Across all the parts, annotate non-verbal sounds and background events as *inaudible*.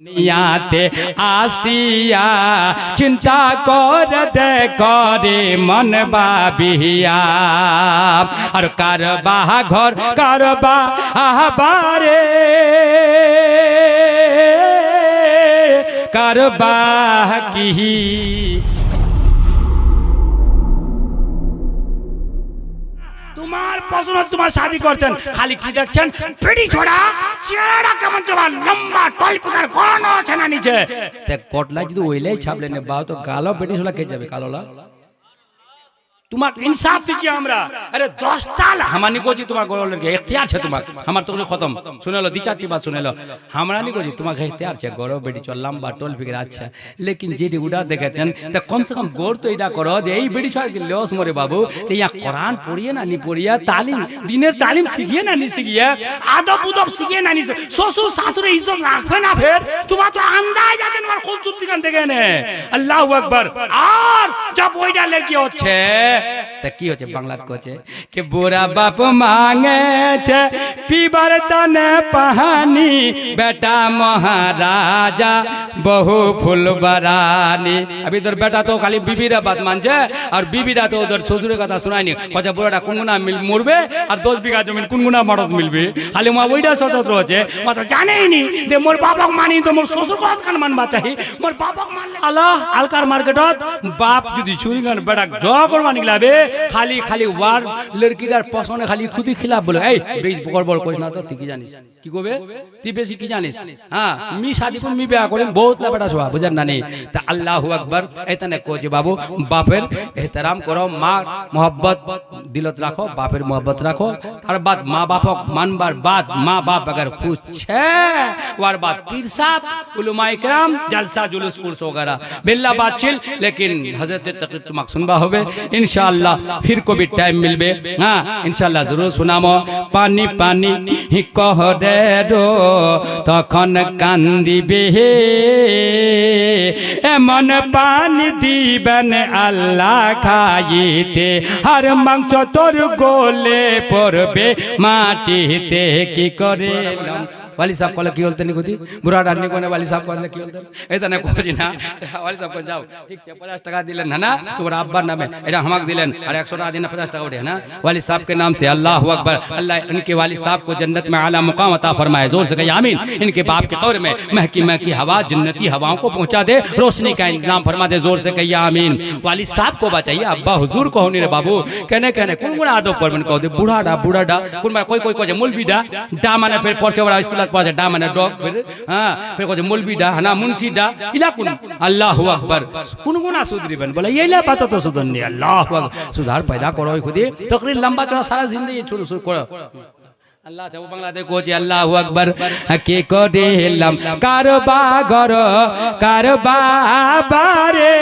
নিয়াতে আসিয়া চিন্তা করতে করে মন বাবিয়া আর কারবা ঘর কারবা আহবারে কারবা কি তোমার পছন্দ তোমার শাদি করছেন। খালি কি দেখছেন? পেটি ছোড়া, চেহারাটা কেমন তোমার? লম্বা টল প্রকার গড়ানো আছে না নিচে দেখ কটলা যদি ওইলাই ছাপলেন বা তো গালো পেটি ছোড়া খেয়ে যাবে, কালোলা। তোমাকে ইনসাফ দিচ্ছি আমরা। আরে দশ টাল হামানি কোজি তোমার গরলের এখতিয়ার ছে তোমার। আমার তো খতম। শুনেলো দি চারটি বা শুনেলো হামরানি কোজি তোমাকে এখতিয়ার ছে গরো বেটি চ লম্বা টোল ফিগের আচ্ছা লেকিন যেটি উড়া দেখেছেন তা কমসে কম গোর তো এটা করো যে এই বেটি ছড়কে লস মরে বাবু তো ইয়া কোরআন পড়িয়ে না নি পড়িয়া তালিম দিনের তালিম শিখিয়ে না নি শিখিয়ে আদব উদব শিখিয়ে না নি শ্বশুর শাশুড়ি ইজ্জত রাখবে না ফের তোমার তো আন্দাজ আছে তোমার খুব চুক্তি কান থেকে নে আল্লাহ আকবার। আর যা বইটা লেগে হচ্ছে? তা কি হচ্ছে? বাংলা কোচে? কে বোরা বাপ মাঙেছে পিবার তনে পাহানি বেটা মহারাজা বহু ফুল বারানি আবি তোর বেটা তো খালি বিবিরা বাদ মানছে আর বিবিরা তো ওদের শ্বশুরের কথা শোনায়নি। কথা বুড়াটা কুঙ্গুনা মিল মরবে আর দশ বিঘা জমিন কুনগুনা মরদ মিলবে। খালি মা ওইটা সচেতন হচ্ছে মা তো জানেইনি যে মোর বাবাক মানি তো মোর শ্বশুর কথা কান মানবা চাই। মোর বাবাক মানলে আলো আলকার মার্কেটত বাপ যদি ছুরি গান বেটা জ করবা নিগলাবে খালি খালি ওয়ার, লড়কিটার পছন্দ খালি খুদি খিলাব বলে। এই, বেশ বড় বড় কইস না তো তুই জানিস। কি করবে তুই বেশি কি জানিস হ্যাঁ মি শাদি করে মি বিয়া করে বহুত লা বেটা সোয়া বুঝেন না নি তা আল্লাহু আকবার এতনে কো যে বাবু বাপের এহতরাম করো মা মোহব্বত দিলত রাখো বাপের মোহব্বত রাখো তার বাদ মা বাপক মানবার বাদ মা বাপ अगर खुश छे ওয়ার বাদ পীর সাহেব উলমা ইকরাম জলসা জুলুস কুরস वगैरह बिल्ला बात चिल लेकिन हजरत तकरीर তোমাক শুনবা হবে ইনশাআল্লাহ ফির কবি টাইম মিলবে হ্যাঁ ইনশাআল্লাহ জরুর শুনামো পানি পানি হি কহরে রো তখন কান্দিবে এমন পানি দিবেন আল্লাহ খাইতে, আর মাংস তোর গোলে পড়বে মাটিতে, কি করে? वाली साहब कहले की होते तो नहीं खुदी बुरा डरने कोने वाली साहब कहले की होते ए तने कोजी ना वाली साहब को जाओ। ठीक है, पचास टका दिले है ना तो अब्बा नाम है एरा हमाक दिले अरे एक सौ टाका देना, पचास टका उठे ना? वाली साहब के नाम से अल्लाह अकबर। अल्लाह इनके वाली साहब को जन्नत में आला मुकाम अता फरमाए। ज़ोर से कहिए, आमीन। इनके बाप के कौर में महकी महकी हवा, जन्नती हवाओं को पहुँचा दे। रोशनी का इंतज़ाम फरमा दे, ज़ोर से कहिए, आमीन। वाली साहब को बचाइए। अब्बा, हुजूर को होने रे बाबू। कहने कहने कुन गुना आदो पर मन कह दे। बूढ़ा डा बूढ़ा डा कुन कोई कोई कोई मुल भी डा डा माने फिर पहुँचे वाला स्कूल পাশে ডা মানে ডগ ফের হ্যাঁ ফের কথা মলবি ডা হানা মুন্সি ডা, ইলা কোন? আল্লাহু আকবার। কোন গুনা সুধরিবেন বলে ইলা পাতা তো সুধন আল্লাহু আকবার। সুধার পয়দা করো খুদি, তকরির লম্বা চড়া সারা জিন্দেগি জিন্দগি ছোট করো। আল্লাহ সব বাংলাতে কোচে আল্লাহু আকবার। কে করে কারবা গর কারবা বারে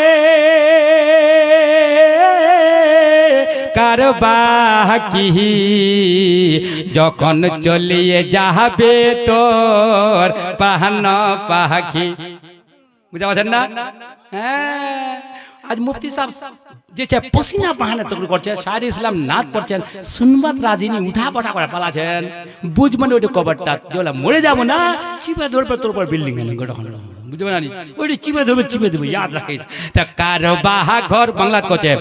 কারবা কি যখন চলিয়ে যাবে তোর পাহান পাখি বুঝা পারছেন না? হ্যাঁ। আজ মুফতি সাহেব যে চাই পসিনা বাহানা তকরি করছে, শাহরি ইসলাম নাচ করছেন সুনবাত রাজিনী উঠা পাঠা করে পালাছেন। বুঝ মানে ওইটা যেগুলা মরে যাব না, চিপে তোর উপর বিল্ডিং বুঝতে পারি ওইটা চিপে ধরবে চিপে দেবে ইয়াদ রাখিস। তা কার বাহা ঘর বাংলা কচে।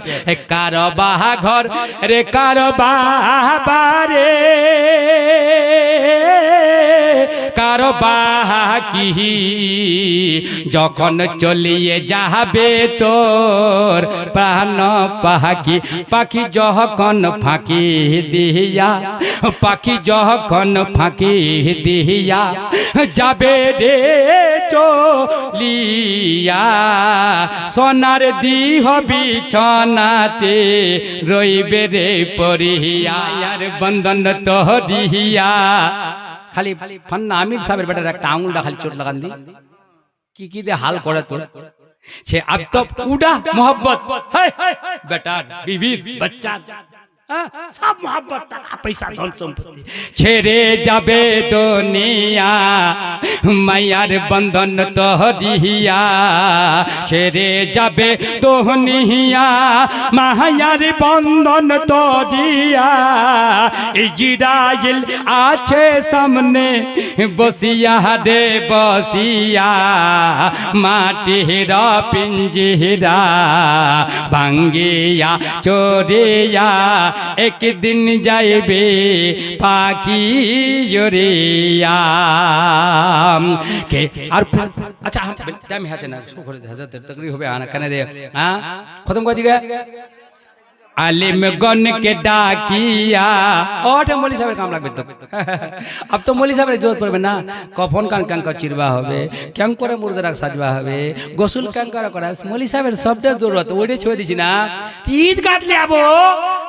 কার বাহা ঘর রে কার বাহারে কার বাহা যখন চলিয়ে যাবে তোর প্রাণ পাখি পাখি যখন ফাঁকি দিয়া, পাখি যখন ফাঁকি দিয়া যাবে রে চলিয়া। সোনার দিহ বিছনাতে রইবে রে পরিয়া আর বন্ধন তহরিয়া খালি ফান্না আমির সাহেবের বেটার একটা আঙুলটা খালি চোট লাগান দি। কি কি দিয়ে হাল করে তোর? সে আব তব উডা মোহাম্মত বেটার বিবি বাচ্চা। সব মোহাব্বত টাকা, পয়সা, ধন সম্পত্তি। ছেড়ে যাবে দুনিয়া, মায়ার বন্ধন তহরিয়া ছেড়ে যাবে দুনিয়া, মায়ার বন্ধন তহরিয়া ইজরাইল আছে সামনে, বসিয়া রে বসিয়া। মাটির পিঞ্জিরা ভাঙ্গিয়া চোরিয়া একদিন যাইবে পাখি জরিয়াম কে? আর আচ্ছা টাইম হাতে না করে হাজার তকরি হবে, আনা, কেন দে হ্যাঁ খতম করে দিগা আলিম গণকে ডাকিয়া। ওটা মলি সাহেবের কাম লাগবে তো। *laughs* আপ তো মলি সাহেবের জোর পড়বে না। কখন কান কান চিরবা হবে কেন করে মুর্দারাক সাজবা হবে, গোসল কাঙ্কারা করা মলি সাহেবের শব্দের জরুরত, ওইটাই ছড়ে দিছি না। ঈদ গাঁথলে আবো।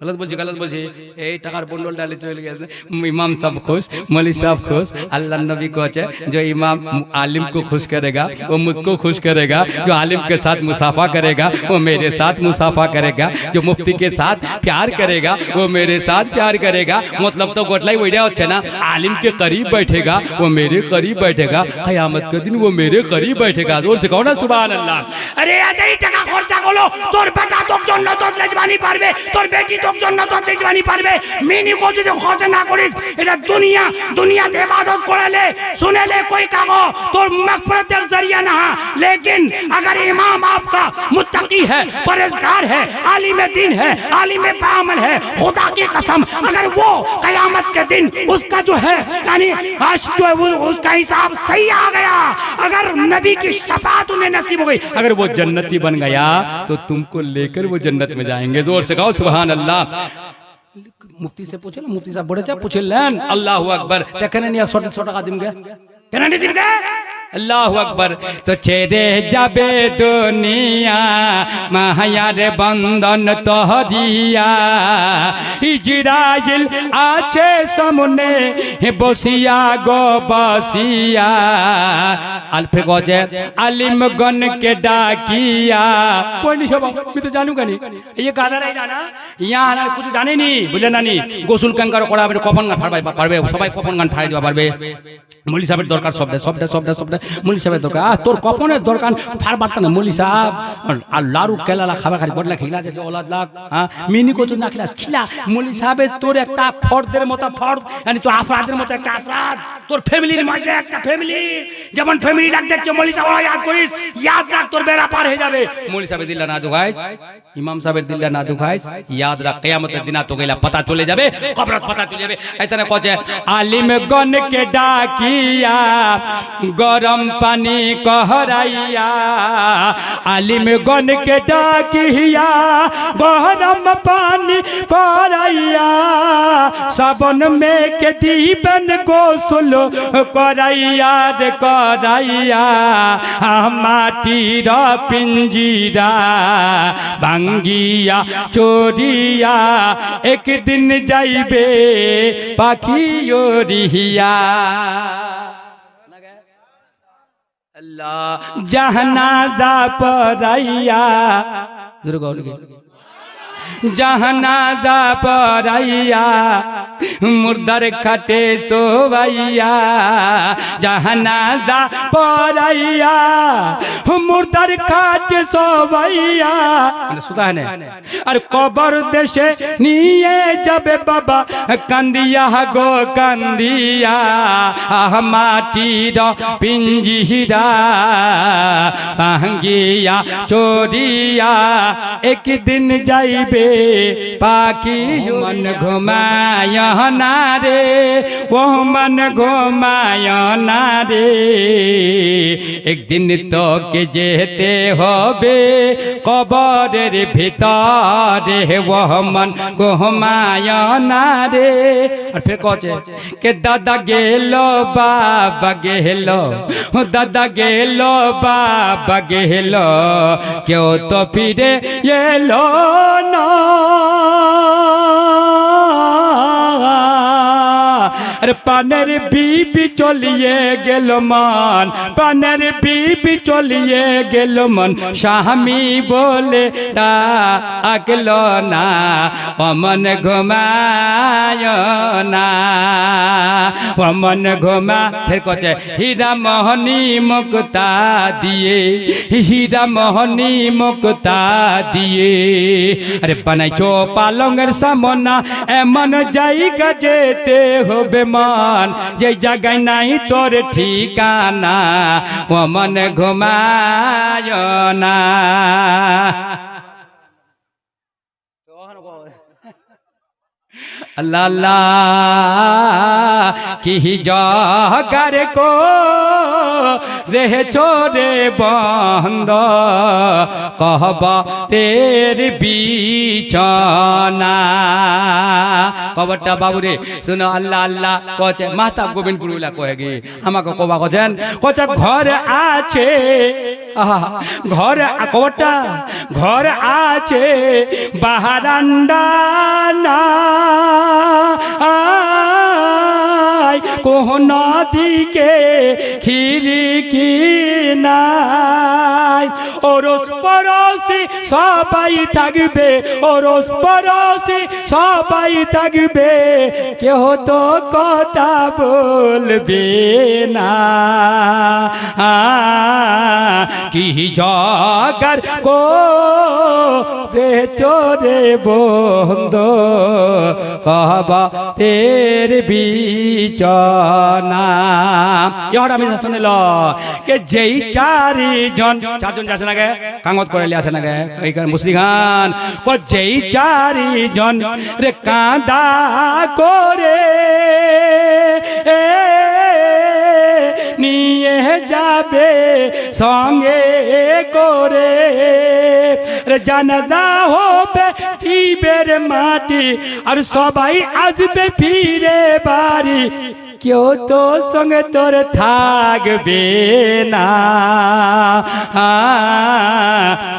गलत बोल गलत बोल এই টাকার বন্ডল ডালে इमाम सब खुश मलिक सब खुश, अल्लाह नबी को है जो इमाम आलिम को खुश करेगा, वो मुझको खुश करेगा, जो आलिम के साथ मुसाफा करेगा, वो मेरे साथ मुसाफा करेगा, जो मुफ्ती के साथ प्यार करेगा, वो मेरे साथ प्यार करेगा। मतलब तो गोटलाई वही होते ना, आलिम के करीब बैठेगा, वो मेरे करीब बैठेगा। कयामत के दिन वो मेरे करीब बैठेगा। ज़ोर से कहो ना सुबह अल्लाह अरे खर्चा খরচা করলো बेटा বেটা তোর জন্য তোর লেজবানি পারবে তোর বেটি তোর জন্য তোর লেজবানি পারবে মিনি কো যদি খরচা না করিস এটা দুনিয়া দুনিয়াতে ইবাদত করেলে सुनेले कोई कागो तो मगफरत जरिया ना लेकिन अगर इमाम आपका मुत्तकी है परहेजगार है आलिम दिन है आलिम बामल है खुदा की कसम अगर वो कयामत के दिन उसका जो है यानी आज जो है वो उसका हिसाब सही आ गया अगर नबी की शफात उन्हें नसीब हो गई अगर वो जन्नती बन गया तो तुमको लेकर वो जन्नत में जाएंगे जोर से कहो सुबहान अल्लाह আল্লাহ। মুফতি সে পুছে না, মুফতি সাহেব বড়ে যা পুছে লেন। আল্লাহ আকবর। কেন নিয়ে ছোট ছোট আদিম গে কেন দিন গে আল্লাহ আকবর। তো ছেড়ে যাবে দুনিয়া, মাহায়ার বন্ধন তহরিয়া ইজরাইল আছে সামনে বসিয়া গো বসিয়া। আলফে গজে আলিম গনকে ডাকিয়া। কোন সবাই আমি তো জানু কানি? এই গাদারাই জানা ইয়া আর কিছু জানেনি? বুঝলেন নানি গোসল কাঙ্কার করা হবে কপন গান পারবে সবাই কপন গান ফাড়াই দেওয়া পারবে? মলি সাহেবের দরকার সবটা সবটা সবটা সবটা মলি সাহেবের দরকার। আহ, তোর কপনের দরকার, ফার বার্তা না, মলি সাহেব। আর- লাড়ু, কেলালা খাবার খালি বদলা খেলা যাচ্ছে ওলাদ লাগ হ্যাঁ মিনি কচু না, খেলা, খিলা। মলি সাহেবের তোর একটা ফর্দের মতো ফর্দ মানে তোর আফরাদের মতো একটা আফরাদ। তোর ফ্যামিলির মধ্যে একটা ফ্যামিলি। যেমন ফ্যামিলি ডাক দেখছে মলি সাহেব ইয়াদ করিস, ইয়াদ রাখ, তোর বেড়া পার হয়ে যাবে। মৌলী সাহেবের দিল্লা না দুখাইস, ইমাম সাহেবের দিল্লা না দুখাইস, ইয়াদ রাখ, কেয়ামতের দিনা তো গেলা পতা চলে যাবে, কবরত পতা চলে যাবে। এখানে কছে আলিম গণ কে ডাকিয়া, গরম পানি কহরাইয়া, আলিম গণ কে ডাকিয়া, গরম পানি কহরাইয়া সাবন মে কে দিবেন গোসল করাইয়া রে, করাইয়া মাটির পিঞ্জিরা ভাঙ্গিয়া চোরিয়া একদিন যাইবে পাখি ওরিয়া আল্লাহ জাহানাদা পরাইয়া, জোরে জাহানাদা পরাইয়া, মুর্দার খাটে সোবাইয়া জাহানাদা পরাইয়া, মুর্দার খাটে সোবাইয়া মানে সুদা হ্যাঁ আর কবর দেশে নিয়ে যাবে বাবা, কান্দিয়া গো কান্দিয়া। আহ মাটির পিঞ্জিরা ভাঙ্গিয়া চোরিয়া একদিন যাইবে পাখি মন ঘুমায় না রে, ও মন ঘুমায় না রে। একদিন তোকে যেতে হবে কবরের ভিতরে ও মন ঘুমায় না রে। আর ফের কছে কে দাদা গেল, বাবা গেল দাদা গেল, বাবা গেল। কেউ তো ফিরে এলো পানের বিবি চলিয়ে গেল মন পানের বিবি চলিয়ে গেল মন স্বামী বলে তা আগল না অমন ঘুমায় না অমন ঘুমা, ফের কছে হীরা মোহনী মুক্তা দিয়ে, হীরা মোহনী মুক্তা দিয়ে। আরে বানাইছো পালঙ্গের সামনা, এমন জায়গা যেতে হবে মান, যে জায়গায় নাই তোর ঠিকানা, অমন ঘুমায় না। আল্লাহ আল্লাহ, কি জগার কো রে চোরে বন্ধ? কহব তের বিছনা। কবরটা বাবুরে, শুনো আল্লাহ আল্লাহ কছে মাতা গোবিন্দপুর কয়ে গে আমাকে কবা কছেন কছে ঘর আছে। ঘর কবরটা ঘর আছে বাহারান্ডা না। আয় কোন দিকে খিড়কি নাই? ওরস পরশি সবাই থাকবে, ওরস পরশি সবাই থাকবে, কেহ তো কথা বলবে না। কি জগার কো চোরে বন্ধ কহবা তের বিচনা ইহর আমি শুনিল, কে যেই চারিজন চারজন যাচ্ছে না গে কাঙত করে লিয়াছে না গে এইখান মুসলি খান কো যেই চারিজন রে কাঁদা করে। এ যাবে সঙ্গে করে। জানাজা হবে দিবের মাটি, আর সবাই আসবে ফিরে বাড়ি। কেউ তো সঙ্গে তোর থাকবে না।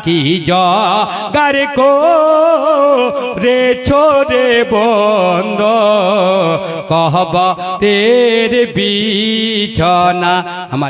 কি জগার কো রে ছোরে বন্ধ? কহব তের বিছনা আমার